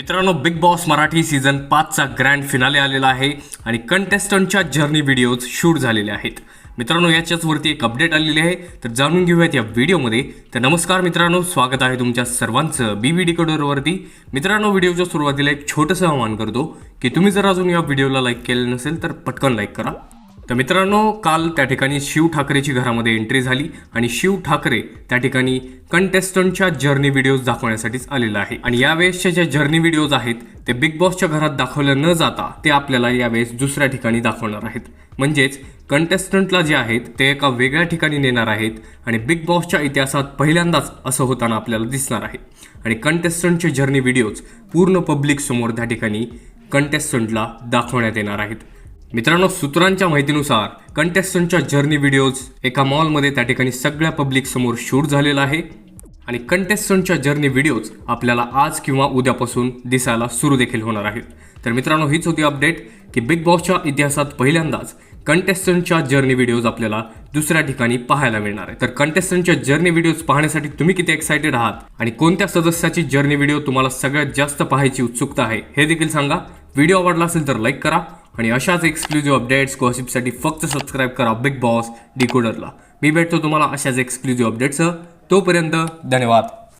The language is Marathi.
मित्रांनो बिग बॉस मराठी सीझन पाचचा ग्रँड फिनाले आलेला आहे आणि कंटेस्टंटच्या जर्नी व्हिडिओज शूट झालेले आहेत. मित्रांनो याच्याचवरती एक अपडेट आलेली आहे. तर जाणून घेऊयात या व्हिडिओमध्ये तर नमस्कार मित्रांनो स्वागत आहे तुमच्या सर्वांचं बी व्ही डी कडोरवरती. मित्रांनो व्हिडिओच्या सुरुवातीला एक छोटंसं आवाहन करतो की तुम्ही जर अजून या व्हिडिओला लाईक केलं नसेल तर पटकन लाईक करा. तर मित्रांनो काल त्या ठिकाणी शिव ठाकरेची घरामध्ये एंट्री झाली आणि शिव ठाकरे त्या ठिकाणी कंटेस्टंटच्या जर्नी व्हिडिओज दाखवण्यासाठीच आलेला आहे. आणि यावेळेसच्या ज्या जर्नी व्हिडिओज आहेत ते बिग बॉसच्या घरात दाखवल्या न जाता ते आपल्याला यावेळेस दुसऱ्या ठिकाणी दाखवणार आहेत. म्हणजेच कंटेस्टंटला जे आहेत ते एका वेगळ्या ठिकाणी नेणार आहेत आणि बिग बॉसच्या इतिहासात पहिल्यांदाच असं होताना आपल्याला दिसणार आहे. आणि कंटेस्टंटचे जर्नी व्हिडिओज पूर्ण पब्लिक समोर त्या ठिकाणी कंटेस्टंटला दाखवण्यात येणार आहेत. मित्रांनो सूत्रांच्या माहितीनुसार कंटेस्टंटच्या जर्नी व्हिडिओज एका मॉलमध्ये त्या ठिकाणी सगळ्या पब्लिक समोर शूट झालेला आहे. आणि कंटेस्टंटच्या जर्नी व्हिडिओज आपल्याला आज किंवा उद्यापासून दिसायला सुरू देखील होणार आहेत. तर मित्रांनो हीच होती अपडेट की बिग बॉसच्या इतिहासात पहिल्यांदाच कंटेस्टंटच्या जर्नी व्हिडिओज आपल्याला दुसऱ्या ठिकाणी पाहायला मिळणार आहे तर कंटेस्टंटच्या जर्नी व्हिडिओज पाहण्यासाठी तुम्ही किती एक्सायटेड आहात आणि कोणत्या सदस्याची जर्नी व्हिडिओ तुम्हाला सगळ्यात जास्त पाहायची उत्सुकता आहे हे देखील सांगा. व्हिडिओ आवडला असेल तर लाईक करा. आणि अशाच एक्सक्लुझिव्ह अपडेट्स गॉसिपसाठी फक्त सबस्क्राईब करा बिग बॉस डिकोडरला मी भेटतो तुम्हाला अशाच एक्सक्लुझिव्ह अपडेट्ससह तोपर्यंत धन्यवाद.